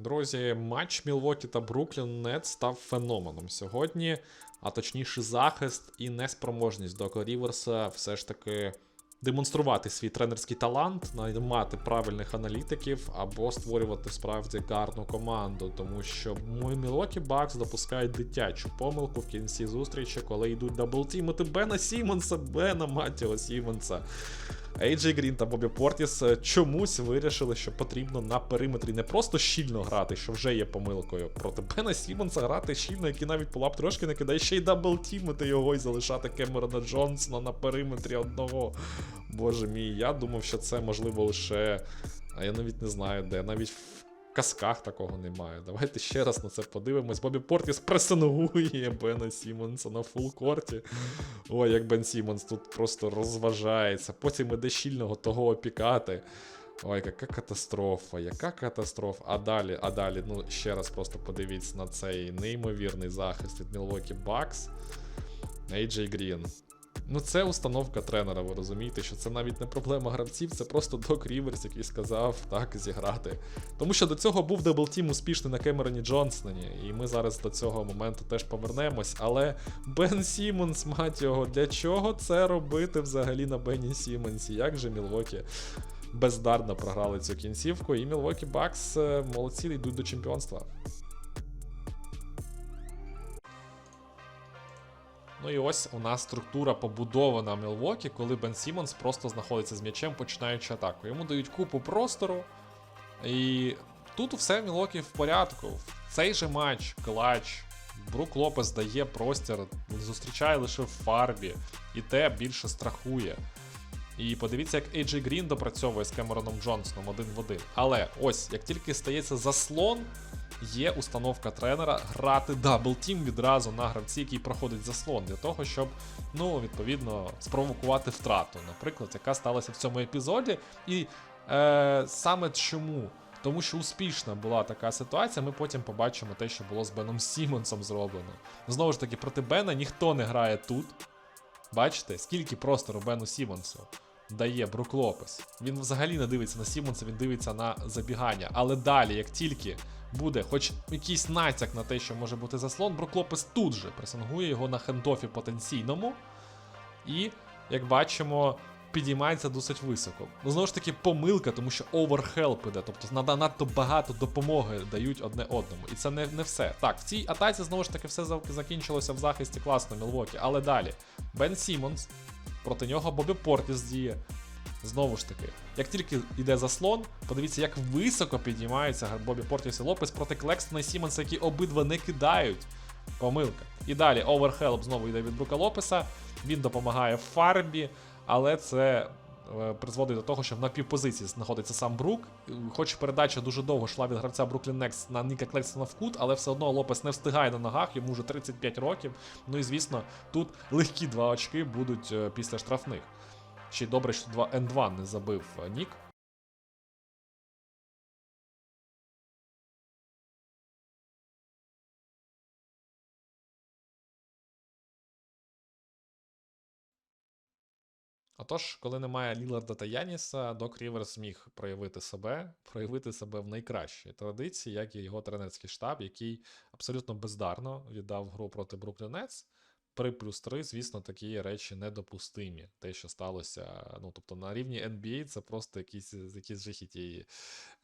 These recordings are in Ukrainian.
Друзі, матч Мілвокі та Бруклін Нет став феноменом сьогодні, а точніше, захист і неспроможність Дока Ріверса все ж таки демонструвати свій тренерський талант, наймати правильних аналітиків або створювати справді гарну команду, тому що Мілвокі Бакс допускають дитячу помилку в кінці зустрічі, коли йдуть даблтімити Бена Сімонса, Бена Матіо Сімонса. Ейджей Грін та Бобі Портіс е, чомусь вирішили, що потрібно на периметрі не просто щільно грати, що вже є помилкою. Проти Бена Сімонса грати щільно, який навіть полап трошки не кидає, ще й даблтімити його і залишати Кемерона Джонсона на периметрі одного. Боже мій, я думав, що це можливо лише. А я навіть не знаю де. Навіть в казках такого немає. Давайте ще раз на це подивимось. Бобі Портіс пресингує Бена Сімонса на фулкорті. Ой, як Бен Сімонс тут просто розважається. Потім іде щільного того опікати. Ой, яка катастрофа, яка катастрофа. А далі, а далі, ну ще раз просто подивіться на цей неймовірний захист від Milwaukee Bucks. AJ Green. Ну, це установка тренера, ви розумієте, що це навіть не проблема гравців, це просто Док Ріверс, який сказав так зіграти. Тому що до цього був даблтім успішний на Кемероні Джонсоні, і ми зараз до цього моменту теж повернемось. Але Бен Сімонс, мать його, для чого це робити взагалі на Бені Сімонсі? Як же Мілвокі бездарно програли цю кінцівку, і Мілвокі Бакс е, молодці йдуть до чемпіонства. Ну і ось у нас структура побудована Мілвокі, коли Бен Сімонс просто знаходиться з м'ячем, починаючи атаку. Йому дають купу простору. І тут все в Мілвокі в порядку. В цей же матч, клач. Брук Лопес дає простір, зустрічає лише в фарбі, і те більше страхує. І подивіться, як AJ Green допрацьовує з Кемероном Джонсоном один в один. Але ось, як тільки стається заслон, є установка тренера грати даблтім відразу на гравці, який проходить заслон, для того, щоб, ну, відповідно, спровокувати втрату, наприклад, яка сталася в цьому епізоді. І е, саме чому? Тому що успішна була така ситуація, ми потім побачимо те, що було з Беном Сімонсом зроблено. Знову ж таки, проти Бена ніхто не грає тут. Бачите, скільки простору Бену Сімонсу дає Брук Лопес. Він взагалі не дивиться на Сімонса, він дивиться на забігання. Але далі, як тільки буде хоч якийсь натяк на те, що може бути заслон, Брук Лопес тут же пресингує його на хендофі потенційному. І, як бачимо, підіймається досить високо. Ну, знову ж таки, помилка, тому що оверхелп іде, тобто надто багато допомоги дають одне одному. І це не, не все. Так, в цій атаці знову ж таки все закінчилося в захисті класно Мілвокі. Але далі. Бен Сімонс, проти нього Бобі Портіс діє. Знову ж таки, як тільки йде заслон, подивіться, як високо піднімаються Бобі Портіс і Лопес проти Клекстона і Сімонса, які обидва не кидають. Помилка. І далі оверхелп знову йде від Брука Лопеса. Він допомагає фарбі, але це призводить до того, що в напівпозиції знаходиться сам Брук. Е, Хоч передача дуже довго йшла від гравця Бруклін Некс на Ніка Клексона в кут, але все одно Лопес не встигає на ногах, йому вже 35 років. Ну і звісно, тут легкі два очки будуть е, після штрафних. Ще й добре, що 2 N2 не забив е, Нік. Отож, коли немає Ліларда та Яніса, Док Ріверс зміг проявити себе, проявити себе в найкращій традиції, як і його тренерський штаб, який абсолютно бездарно віддав гру проти Бруклін Нетс. 3 плюс 3, звісно, такі речі недопустимі. Те, що сталося, ну тобто на рівні NBA це просто якісь, якісь жахіті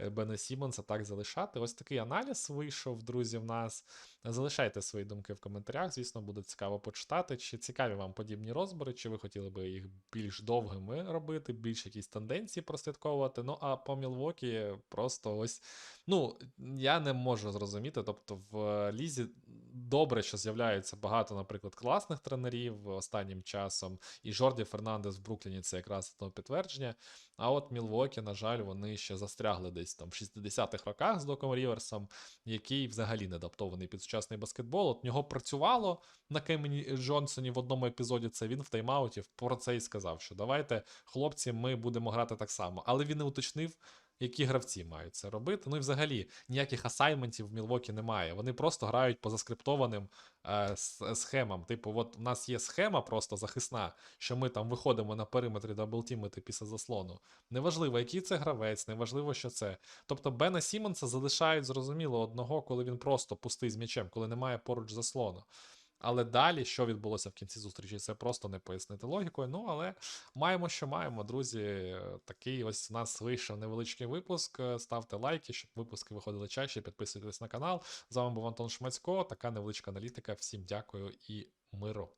е, Бена Сімонса так залишати. Ось такий аналіз вийшов, друзі, в нас. Залишайте свої думки в коментарях. Звісно, буде цікаво почитати. Чи цікаві вам подібні розбори, чи ви хотіли би їх більш довгими робити, більш якісь тенденції прослідковувати. Ну а по Мілвокі просто ось. Ну, я не можу зрозуміти. Тобто, в е, лізі добре, що з'являється багато, наприклад, класних тренерів останнім часом. І Жорді Фернандес в Брукліні це якраз тому підтвердження. А от Мілвокі, на жаль, вони ще застрягли десь там в 60-х роках з Доком Ріверсом, який взагалі не адаптований під сучасний баскетбол. От нього працювало на Кемені Джонсоні в одному епізоді. Це він в тайм-ауті про це і сказав, що давайте, хлопці, ми будемо грати так само. Але він не уточнив. Які гравці мають це робити. Ну і взагалі ніяких асайментів в Мілвокі немає. Вони просто грають по заскриптованим е, схемам. Типу, от у нас є схема просто захисна, що ми там виходимо на периметрі даблтімити після заслону. Неважливо, який це гравець, неважливо, що це. Тобто Бена Сімонса залишають зрозуміло одного, коли він просто пустий з м'ячем, коли немає поруч заслону. Але далі, що відбулося в кінці зустрічі, це просто не пояснити логікою. Ну, але маємо, що маємо, друзі. Такий ось у нас вийшов невеличкий випуск. Ставте лайки, щоб випуски виходили чаще. Підписуйтесь на канал. З вами був Антон Шмацько. Така невеличка аналітика. Всім дякую і миру.